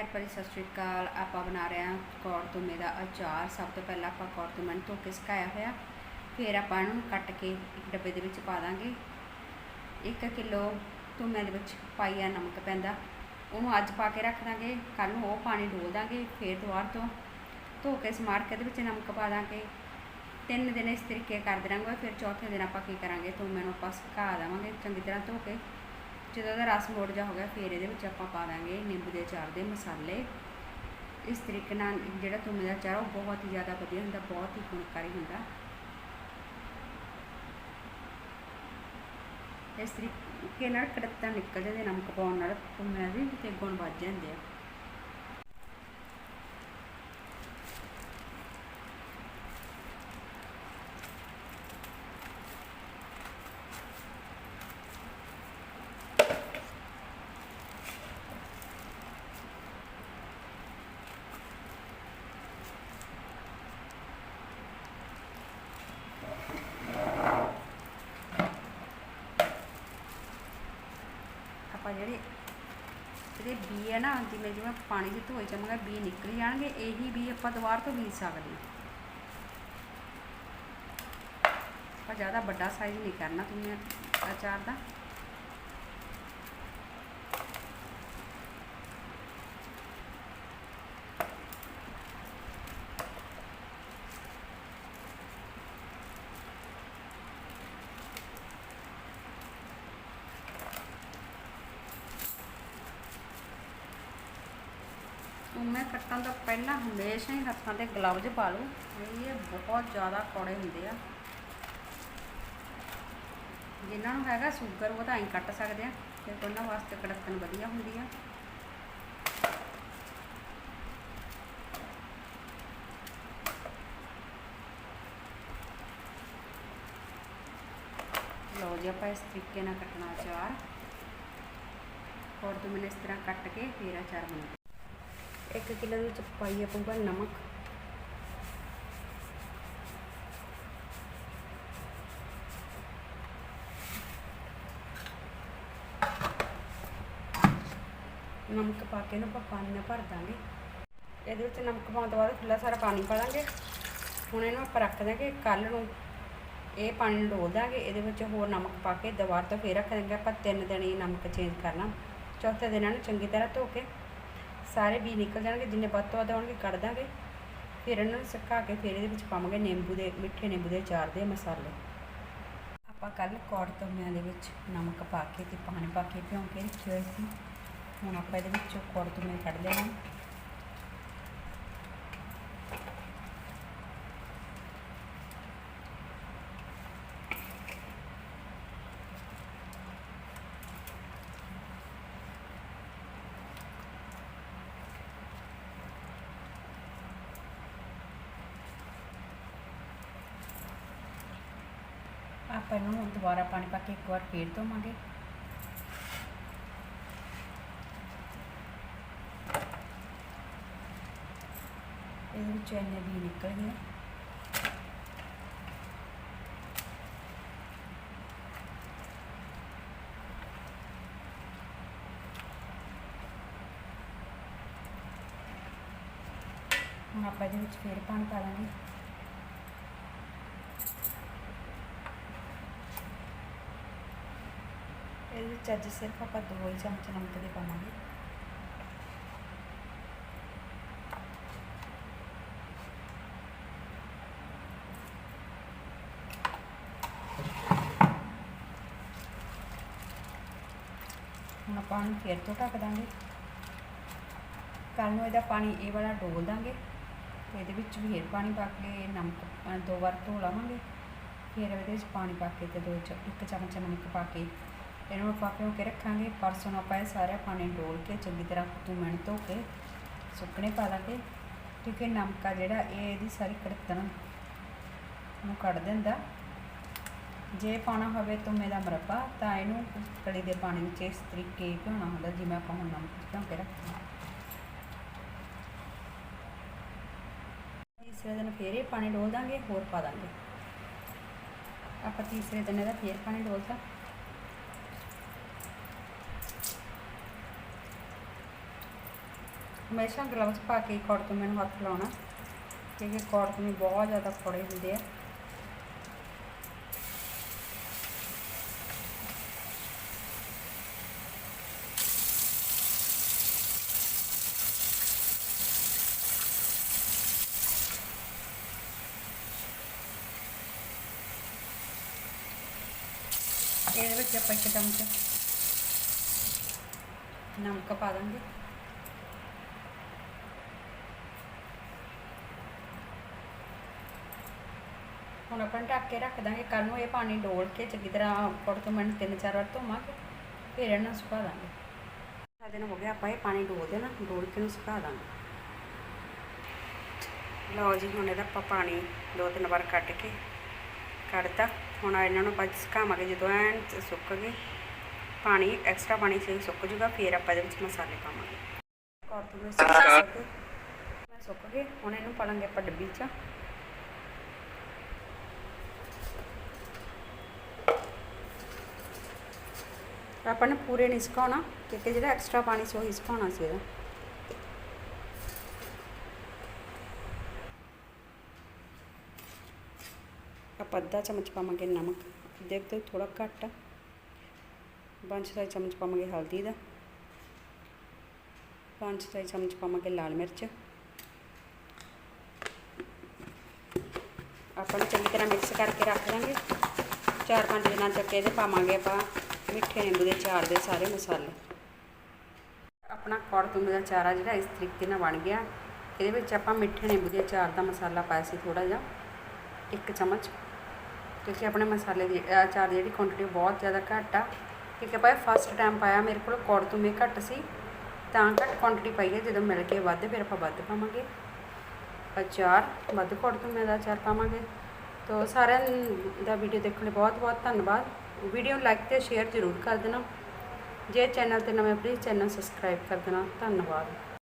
ਪਿਆਰ ਭਰੀ, ਸਤਿ ਸ਼੍ਰੀ ਅਕਾਲ। ਆਪਾਂ ਬਣਾ ਰਹੇ ਹਾਂ ਕੌੜ ਤੁਮੇ ਦਾ ਅਚਾਰ। ਸਭ ਤੋਂ ਪਹਿਲਾਂ ਆਪਾਂ ਕੌੜ ਤੁਮੇ ਨੂੰ ਧੋ ਕੇ ਸੁਕਾਇਆ ਹੋਇਆ। ਫਿਰ ਆਪਾਂ ਇਹਨੂੰ ਕੱਟ ਕੇ ਇੱਕ ਡੱਬੇ ਦੇ ਵਿੱਚ ਪਾ ਦਾਂਗੇ। 1 ਕਿਲੋ ਤੁਮੇ ਦੇ ਵਿੱਚ ਪਾਈਆ ਨਮਕ ਪੈਂਦਾ। ਉਹਨੂੰ ਅੱਜ ਪਾ ਕੇ ਰੱਖ ਦਾਂਗੇ। ਕੱਲ ਨੂੰ ਉਹ ਪਾਣੀ ਡੋਲ ਦਾਂਗੇ। ਫਿਰ ਦੁਬਾਰ ਤੋਂ ਧੋ ਕੇ ਸਮਾਰ ਕੇ ਦੇ ਵਿੱਚ ਨਮਕ ਪਾ ਦਾਂਗੇ। ਤਿੰਨ ਦਿਨ ਇਸ ਤਰੀਕੇ ਕਰਦੇ ਰਾਂਗੇ ਫਿਰ ਚੌਥੇ ਦਿਨ ਆਪਾਂ ਕੀ ਕਰਾਂਗੇ? ਤੁਮੇ ਨੂੰ ਆਪਾਂ ਸੁਕਾ ਦੇਵਾਂਗੇ। ਚੰਗੀ ਤਰ੍ਹਾਂ ਧੋ ਕੇ ਜਦੋਂ ਉਹਦਾ ਰਸ ਮੋੜ ਜਾ ਹੋ ਗਿਆ, ਫਿਰ ਇਹਦੇ ਵਿੱਚ ਆਪਾਂ ਪਾ ਦਾਂਗੇ ਨਿੰਬੂ ਦੇ ਅਚਾਰ ਦੇ ਮਸਾਲੇ। ਇਸ ਤਰੀਕੇ ਨਾਲ ਜਿਹੜਾ ਤੁਮੇ ਦਾ ਅਚਾਰ ਉਹ ਬਹੁਤ ਹੀ ਜ਼ਿਆਦਾ ਵਧੀਆ ਹੁੰਦਾ, ਬਹੁਤ ਹੀ ਗੁਣਕਾਰੀ ਹੁੰਦਾ। ਇਸ ਤਰੀਕੇ ਨਾਲ ਕੜੱਤਾ ਨਿਕਲ ਜਾਂਦੇ, ਨਮਕ ਪਾਉਣ ਨਾਲ ਤੁਮੇ ਦੀ ਤੇ ਗੁਣ ਵੱਧ ਜਾਂਦੇ ਆ। ਜਿਹੜੇ ਜਿਹੜੇ ਬੀ ਹੈ ਨਾ, ਜਿਵੇਂ ਜਿਵੇਂ ਪਾਣੀ 'ਚ ਧੋਏ ਚੰਗਾ ਬੀ ਨਿਕਲ ਜਾਣਗੇ, ਇਹੀ ਬੀ ਆਪਾਂ ਦੁਬਾਰਾ ਤੋਂ ਬੀਜ ਸਕਦੇ ਹਾਂ। ਆਪਾਂ ਜ਼ਿਆਦਾ ਵੱਡਾ ਸਾਈਜ਼ ਨਹੀਂ ਕਰਨਾ, ਤੁਸੀਂ ਅਚਾਰ ਦਾ। ਮੈਂ ਕੱਟਣ ਤੋਂ ਪਹਿਲਾਂ ਹਮੇਸ਼ਾ ਹੀ ਹੱਥਾਂ ਤੇ ਗਲਵਜ਼ ਪਾ ਲਓ ਇਹ ਬਹੁਤ ਜ਼ਿਆਦਾ ਕੌੜੇ ਹੁੰਦੇ ਆ। ਜਿਨ੍ਹਾਂ ਨੂੰ ਹੈਗਾ ਸ਼ੂਗਰ ਉਹ ਤਾਂ ਐਂ ਕੱਟ ਸਕਦੇ ਆ। ਤੇ ਉਹਨਾਂ ਵਾਸਤੇ ਕੜਕਣ ਵਧੀਆ ਹੁੰਦੀ ਆ। ਲਓ ਜੀ, ਆਪਾਂ ਇਸ ਤਰੀਕੇ ਨਾਲ ਕੱਟਣਾ ਅਚਾਰ। ਹੋਰ ਤੋਂ ਮੈंने ਇਸ ਤਰ੍ਹਾਂ ਕੱਟ ਕੇ ਫਿਰ ਅਚਾਰ ਬਣਾ ਇੱਕ ਕਿਲੋ ਦੇ ਵਿੱਚ ਪਾਈਏ ਪਊਗਾ ਨਮਕ। ਨਮਕ ਪਾ ਕੇ ਇਹਨੂੰ ਆਪਾਂ ਪਾਣੀ ਨਾਲ ਭਰ ਦਾਂਗੇ। ਇਹਦੇ ਵਿੱਚ ਨਮਕ ਪਾਉਣ ਤੋਂ ਬਾਅਦ ਖੁੱਲਾ ਸਾਰਾ ਪਾਣੀ ਪਾ ਦਾਂਗੇ ਹੁਣ ਇਹਨੂੰ ਆਪਾਂ ਰੱਖ ਦਾਂਗੇ ਕੱਲ ਨੂੰ। ਇਹ ਪਾਣੀ ਨੂੰ ਡੋਲ ਦਾਂਗੇ, ਇਹਦੇ ਵਿੱਚ ਹੋਰ ਨਮਕ ਪਾ ਕੇ ਦੁਬਾਰਾ ਤੋਂ ਫੇਰ ਰੱਖ ਦਾਂਗੇ। ਆਪਾਂ ਤਿੰਨ ਦਿਨ ਇਹ ਨਮਕ ਚੇਂਜ ਕਰਨਾ। ਚੌਥੇ ਦਿਨ ਇਹਨੂੰ ਚੰਗੀ ਤਰ੍ਹਾਂ ਧੋ ਕੇ ਸਾਰੇ ਬੀ ਨਿਕਲ ਜਾਣਗੇ, ਜਿੰਨੇ ਵੱਧ ਤੋਂ ਵੱਧ ਹੋਣਗੇ ਕੱਢ ਦਾਂਗੇ। ਫਿਰ ਇਹਨਾਂ ਨੂੰ ਸੁਕਾ ਕੇ ਫਿਰ ਇਹਦੇ ਵਿੱਚ ਪਾਵਾਂਗੇ ਨਿੰਬੂ ਦੇ, ਮਿੱਠੇ ਨਿੰਬੂ ਦੇ ਅਚਾਰ ਦੇ ਮਸਾਲੇ। ਆਪਾਂ ਕੱਲ ਕੌੜ ਤੁਮਿਆਂ ਦੇ ਵਿੱਚ ਨਮਕ ਪਾ ਕੇ ਤੇ ਪਾਣੀ ਪਾ ਕੇ ਭਿਉਂ ਕੇ ਰੱਖੇ ਹੋਏ ਸੀ। ਹੁਣ ਆਪਾਂ ਇਹਦੇ ਵਿੱਚੋਂ ਕੌੜ ਤੁਮੇ ਕੱਢ ਲੈਣਾ। ਆਪਾਂ ਇਹਨੂੰ ਦੁਬਾਰਾ ਪਾਣੀ ਪਾ ਕੇ ਇੱਕ ਵਾਰ ਫੇਰ ਧੋਵਾਂਗੇ। ਇਹਦੇ ਵਿੱਚੋਂ ਇੰਨੇ ਵੀ ਨਿਕਲ ਗਏ। ਹੁਣ ਆਪਾਂ ਇਹਦੇ ਵਿੱਚ ਫੇਰ ਪਾਣੀ ਪਾ ਦਾਂਗੇ ਇਹਦੇ ਵਿੱਚ ਅੱਜ ਸਿਰਫ ਆਪਾਂ ਦੋ ਹੀ ਚਮਚ ਨਮਕ ਦੇ ਪਾਵਾਂਗੇ। ਹੁਣ ਆਪਾਂ ਨੂੰ ਫੇਰ ਤੋਂ ਢੱਕ ਦਾਂਗੇ। ਕੱਲ ਨੂੰ ਇਹਦਾ ਪਾਣੀ ਇਹ ਵਾਲਾ ਡੋਲ ਦਾਂਗੇ ਤੇ ਇਹਦੇ ਵਿੱਚ ਫੇਰ ਪਾਣੀ ਪਾ ਕੇ ਨਮਕ ਦੋ ਵਾਰ ਧੋ ਲਾਵਾਂਗੇ। ਫਿਰ ਇਹਦੇ ਵਿੱਚ ਪਾਣੀ ਪਾ ਕੇ ਤੇ ਦੋ ਚ, ਇੱਕ ਚਮਚ ਨਮਕ ਪਾ ਕੇ ਇਹਨੂੰ ਆਪਾਂ ਭਿਓ ਕੇ ਰੱਖਾਂਗੇ? ਪਰਸੋਂ ਆਪਾਂ ਇਹ ਸਾਰਾ ਪਾਣੀ ਡੋਲ ਕੇ, ਚੰਗੀ ਤਰ੍ਹਾਂ ਤੂੰ ਮਿੰਟ ਧੋ ਕੇ, ਸੁੱਕਣੇ ਪਾ ਦਾਂਗੇ ਕਿਉਂਕਿ ਨਮਕ ਆ ਜਿਹੜਾ, ਇਹ ਇਹਦੀ ਸਾਰੀ ਕੜਤਣ ਨੂੰ ਕੱਢ ਦਿੰਦਾ। ਜੇ ਪਾਉਣਾ ਹੋਵੇ ਤੁਮੇ ਦਾ ਮਰਬਾ, ਤਾਂ ਇਹਨੂੰ ਕੜੀ ਦੇ ਪਾਣੀ ਵਿੱਚ ਇਸ ਤਰੀਕੇ ਭਿਉਣਾ ਹੁੰਦਾ, ਜਿਵੇਂ ਆਪਾਂ ਹੁਣ ਨਮਕ ਭਿਉਂ ਕੇ ਰੱਖਦੇ ਹਾਂ ਤੀਸਰੇ ਦਿਨ ਫੇਰ ਇਹ ਪਾਣੀ ਡੋਲ ਦਾਂਗੇ, ਹੋਰ ਪਾ ਦਾਂਗੇ। ਆਪਾਂ ਤੀਸਰੇ ਦਿਨ ਇਹਦਾ ਫੇਰ ਪਾਣੀ ਡੋਲਤਾ। ਹਮੇਸ਼ਾ ਗਲਵਸ ਪਾ ਕੇ ਹੀ ਕੌੜ ਤੋਂ ਮੈਨੂੰ ਹੱਥ ਲਾਉਣਾ, ਕਿਉਂਕਿ ਕੌੜ ਤੋਂ ਬਹੁਤ ਜ਼ਿਆਦਾ ਕੌੜੇ ਹੁੰਦੇ ਆ। ਇਹਦੇ ਵਿੱਚ ਆਪਾਂ ਇੱਕ ਚਮਚ ਨਮਕ ਪਾ ਦਾਂਗੇ। ਹੁਣ ਆਪਾਂ ਢੱਕ ਕੇ ਰੱਖ ਦਾਂਗੇ। ਕੱਲ ਨੂੰ ਇਹ ਪਾਣੀ ਡੋਲ ਕੇ ਚੰਗੀ ਤਰ੍ਹਾਂ ਫੁੱਟ ਤੋਂ ਮਿੰਟ ਤਿੰਨ ਚਾਰ ਵਾਰ ਧੋਵਾਂਗੇ, ਫਿਰ ਇਹਨਾਂ ਸੁਕਾ ਦਾਂਗੇ। ਸਾਰਾ ਦਿਨ ਹੋ ਗਿਆ, ਆਪਾਂ ਇਹ ਪਾਣੀ ਡੋਲ ਦੇਣਾ ਡੋਲ ਕੇ ਨੂੰ ਸੁਕਾ ਦਾਂਗੇ। ਲਓ ਜੀ, ਹੁਣ ਇਹਦਾ ਆਪਾਂ ਪਾਣੀ ਦੋ ਤਿੰਨ ਵਾਰ ਕੱਢ ਕੇ ਕੱਢਤਾ। ਹੁਣ ਇਹਨਾਂ ਨੂੰ ਆਪਾਂ ਸੁਕਾਵਾਂਗੇ, ਜਦੋਂ ਐਨ ਸੁੱਕ ਗਏ ਪਾਣੀ ਐਕਸਟਰਾ ਪਾਣੀ ਸੇ, ਸੁੱਕ ਜੂਗਾ, ਫਿਰ ਆਪਾਂ ਇਹਦੇ ਵਿੱਚ ਮਸਾਲੇ ਪਾਵਾਂਗੇ। ਕੌਰਤੂ ਨੂੰ ਸੁੱਕ ਸੁੱਕ ਗਏ ਹੁਣ ਇਹਨੂੰ ਪਾਲਾਂਗੇ ਆਪਾਂ ਡੱਬੀ 'ਚ। ਆਪਾਂ ਨੇ ਪੂਰੇ ਨਹੀਂ ਸੁਕਾਉਣਾ, ਕਿਉਂਕਿ ਜਿਹੜਾ ਐਕਸਟਰਾ ਪਾਣੀ ਸੀ ਉਹੀ ਸੁਕਾਉਣਾ ਸੀ ਇਹਦਾ। ਆਪਾਂ ਅੱਧਾ ਚਮਚ ਪਾਵਾਂਗੇ ਨਮਕ। ਅੱਧੇ ਤੋਂ ਥੋੜਾ ਘੱਟ। ਪੰਜ ਛੇ ਚਮਚ ਪਾਵਾਂਗੇ ਹਲਦੀ ਦਾ। ਪੰਜ ਛੇ ਚਮਚ ਪਾਵਾਂਗੇ ਲਾਲ ਮਿਰਚ। ਆਪਾਂ ਨੂੰ ਚੰਗੀ ਤਰ੍ਹਾਂ ਮਿਕਸ ਕਰਕੇ ਰੱਖ ਲਾਂਗੇ। ਚਾਰ ਪੰਜ ਦਿਨਾਂ ਤੱਕ ਇਹਦੇ ਪਾਵਾਂਗੇ ਆਪਾਂ। ਮਿੱਠੇ ਨਿੰਬੂ ਦੇ ਚਾਰ ਦੇ ਸਾਰੇ ਮਸਾਲੇ। ਆਪਣਾ ਕੌੜ ਤੁੰਬੇ ਦਾ ਚਾਰਾ ਜਿਹੜਾ ਇਸ ਤਰੀਕੇ ਨਾਲ ਬਣ ਗਿਆ। ਇਹਦੇ ਵਿੱਚ ਆਪਾਂ ਮਿੱਠੇ ਨਿੰਬੂ ਦੇ ਚਾਰ ਦਾ ਮਸਾਲਾ ਪਾਇਆ ਸੀ ਥੋੜਾ ਜਿਹਾ, ਇੱਕ ਚਮਚ। ਕਿਉਂਕਿ ਆਪਣੇ ਮਸਾਲੇ ਦੀ ਅਚਾਰ ਦੀ ਜਿਹੜੀ ਕੁਆਂਟੀਟੀ ਬਹੁਤ ਜ਼ਿਆਦਾ ਘੱਟ ਆ। ਕਿਉਂਕਿ ਆਪਾਂ ਫਸਟ ਟਾਈਮ ਪਾਇਆ, ਮੇਰੇ ਕੋਲ ਕੌੜ ਤੁੰਬੇ ਘੱਟ ਸੀ। ਤਾਂ ਘੱਟ ਕੁਆਂਟੀਟੀ ਪਾਈ ਹੈ, ਜਦੋਂ ਮਿਲ ਕੇ ਵੱਧ, ਫਿਰ ਆਪਾਂ ਵੱਧ ਪਾਵਾਂਗੇ। ਅਚਾਰ ਵੱਧ ਕੌੜ ਤੁੰਬੇ ਦਾ ਅਚਾਰ ਪਾਵਾਂਗੇ। ਤੋ ਸਾਰਿਆਂ ਦਾ ਵੀਡੀਓ ਦੇਖਣ ਲਈ ਬਹੁਤ ਬਹੁਤ ਧੰਨਵਾਦ। ਵੀਡੀਓ ਨੂੰ ਲਾਈਕ ਤੇ ਸ਼ੇਅਰ ਜ਼ਰੂਰ ਕਰ ਦੇਣਾ। ਜੇ ਚੈਨਲ ਤੇ ਨਵੇਂ ਪਲੀਜ਼ ਚੈਨਲ ਸਬਸਕ੍ਰਾਈਬ ਕਰ ਦੇਣਾ। ਧੰਨਵਾਦ।